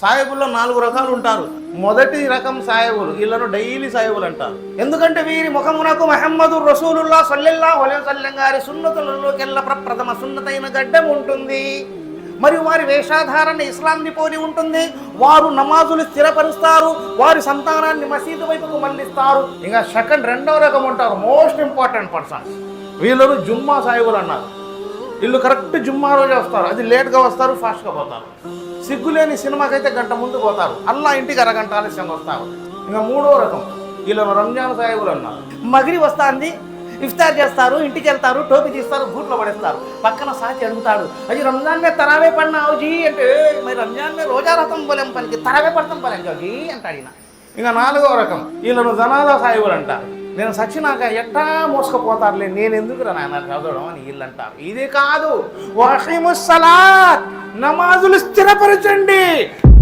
సాయబుల్లో నాలుగు రకాలు ఉంటారు. మొదటి రకం సాయబులు వీళ్ళను డైలీ సాయబులు అంటారు. ఎందుకంటే వీరి ముఖమునకు మహమ్మదు రసూలుల్లా సల్లెల్లా ఒలే గారి సున్నతులలోకెల్లా ప్రప్రథమ సున్నతైన గడ్డం ఉంటుంది. మరియు వారి వేషాధారణ ఇస్లాంని పోలి ఉంటుంది. వారు నమాజులు స్థిరపరుస్తారు. వారి సంతానాన్ని మసీదు వైపుకు మళ్ళిస్తారు. ఇంకా సెకండ్ రెండవ రకం ఉంటారు. Most important persons. వీళ్ళను జుమ్మా సాయిబులు అన్నారు. వీళ్ళు కరెక్ట్ జుమ్మా రోజే వస్తారు. అది లేట్గా వస్తారు ఫాస్ట్గా పోతారు. సిగ్గులేని సినిమాకైతే గంట ముందు పోతారు. అల్లా ఇంటికి అరగంట ఆలస్యం వస్తారు. ఇంకా మూడో రకం. వీళ్ళను రంజాన్ సాయిబులు అన్నారు. మగిరి వస్తాంది ఇఫ్తార్ చేస్తారు ఇంటికి వెళ్తారు టోపీ తీస్తారు బూట్లో పడేస్తారు. పక్కన సాచి అడుగుతాడు అది రంజాన్ మీద తరావే పడినావు జీ అంటే మరి రంజాన్ మీద రోజా రథం పోలేం పనికి తరావే పడతాం పలేం జీ అంటాడు ఈయన. ఇంకా నాలుగో రకం. వీళ్ళను జనాల సాయిబులు అంటారు. నేను సచ్చినాక ఎట్టా మోసుకుపోతారులే నేను ఎందుకు నాయన చదవడం అని వీళ్ళు అంటారు ఇది కాదు వాహిముస్సలాత్ నమాజులు స్థిరపరచండి.